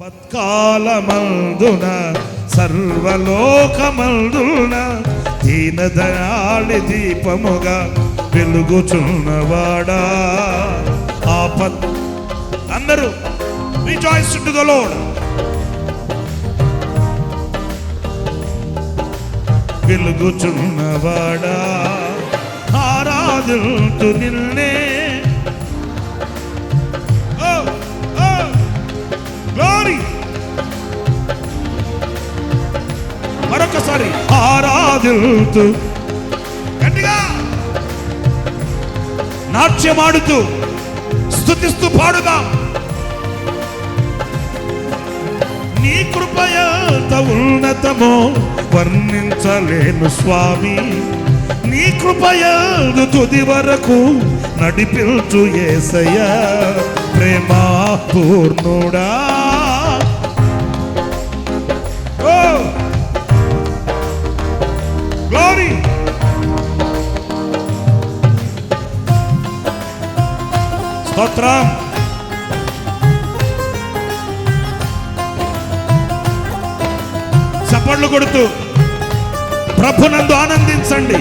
పత్కాలమందున సర్వలోకమందున దీనదయాళి దీపముగా వెలుగుచున్నవాడా. ఆపత్ అందరూ రిజాయిస్ టు ద లార్డ్. వెలుగుచున్నవాడా. ఆరాధుతు నిన్నే మరొకసారి మరొకసారి ఆరాధుతూ గట్టిగా నాట్యమాడుతూ స్థుతిస్తూ పాడుగా నీ కృపయంత ఉన్నతమో వర్ణించలేను స్వామి. నీ కృపయందు తుది వరకు నడిపించు ఏసయ్య. ప్రేమా పూర్ణుడా స్తోత్రం చప్పట్లు కొడుతూ ప్రభునందు ఆనందించండి.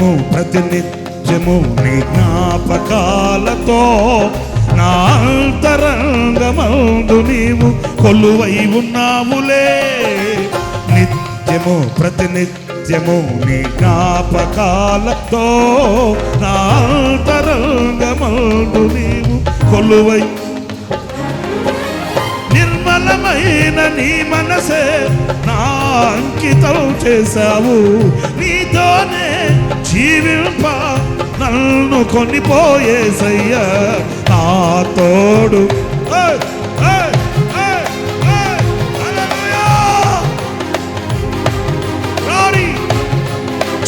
నిత్యము ప్రతినిత్యము నీ జ్ఞాపకాలతో నా అంతరంగమందు నీవు కొలువై ఉన్నావులే. నిత్యము ప్రతినిత్యము నీ జ్ఞాపకాలతో నా అంతరంగమందు నీవు కొలువై నిర్మలమైన నీ మనసే నా అంకితం చేశావు. నీతోనే జీవింప నన్ను కొనిపోయేసయ్యా నా తోడు. ఏయ్, ఏయ్, ఏయ్, ఏయ్,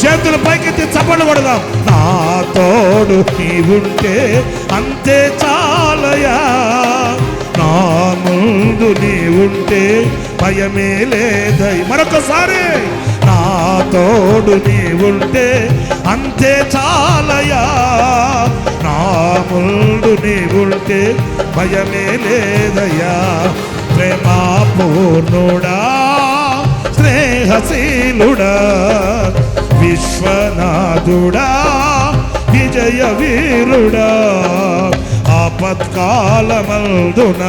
చేతులు పైకెత్తి చప్పట్లు కొడదాం. నా తోడు నీవుంటే అంతే చాలయా నా ముందు నీవుంటే భయమే లేదై. మరొకసారి నా తోడు నీవుంటే అంతే చాలయా? నా ముందు నీవుంటే భయమే లేదయ్యా. ప్రేమా పూర్ణుడా స్నేహశీలుడా విశ్వనాథుడా విజయ వీరుడా ఆపత్కాలమల్దున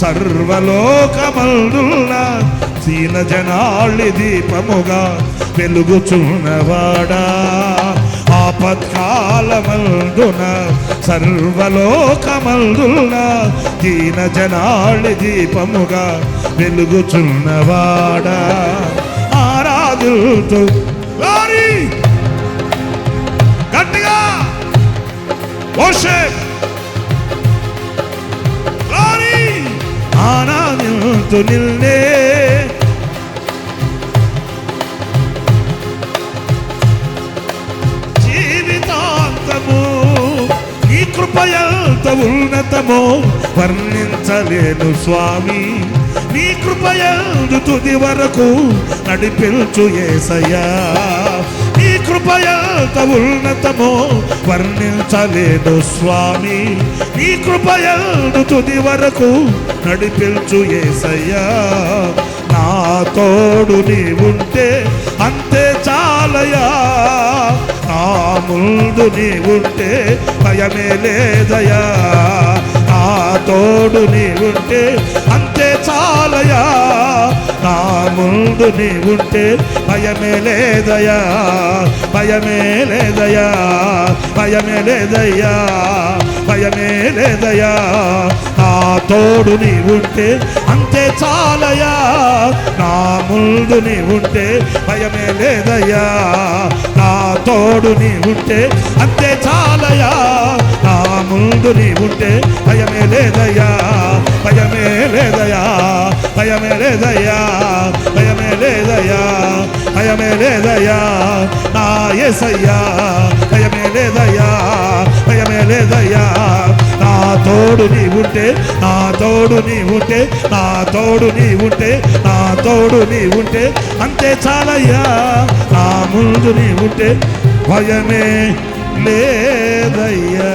సర్వలోకమల్దున సీన జనాళి దీపముగా వెలుగుచున్నవాడా. ఆపత్కాలమల్దున సర్వలోకమల్దున దీన జనాళి దీపముగా వెలుగుచున్నవాడా ఆరాధుతూ గట్టిగా! worship ఆరాధింతు నిన్నే. జీవితాంతము ఈ కృపయంత ఉన్నతమో వర్ణించలేను స్వామి. నీ కృపయందు తుది వరకు నడిపించు ఏసయ్యా. నీ కృపయంత ఉన్నతమో వర్ణించలేదు స్వామి. నీ కృపయందు తుది వరకు నడిపించు ఏసయ్యా. నా తోడు నీ ఉంటే అంతే చాలయా నా ముందు నీ ఉంటే భయమే లేదయా నా తోడు నీ ఉంటే అంతే చాలయా నా ముందు నీ ఉంటే భయమే లేదయా భయమే లేదయా భయమే లేదయ్యా భయమే లేదయ్యా. నా తోడు ఉంటే అంతే చాలయ్యా. నా ముందు ఉంటే భయమే లేదయ్యా. నా తోడు ఉంటే అంతే చాలయ్యా. నా ముందు ఉంటే భయమే లేదయ్యా. భయమే లేదయ్యా భయమే లేదయ్యా భయమే లేదయ్యా భయమే లేదయ్యా. నా ఎసయ్యా భయమే లేదయ్యా. తోడు నీ ఉంటే నా తోడు నీ ఉంటే నా తోడు నీ ఉంటే నా తోడు నీ ఉంటే అంతే చాలయ్యా. నా ముందు నీ ఉంటే భయమే లేదయ్యా.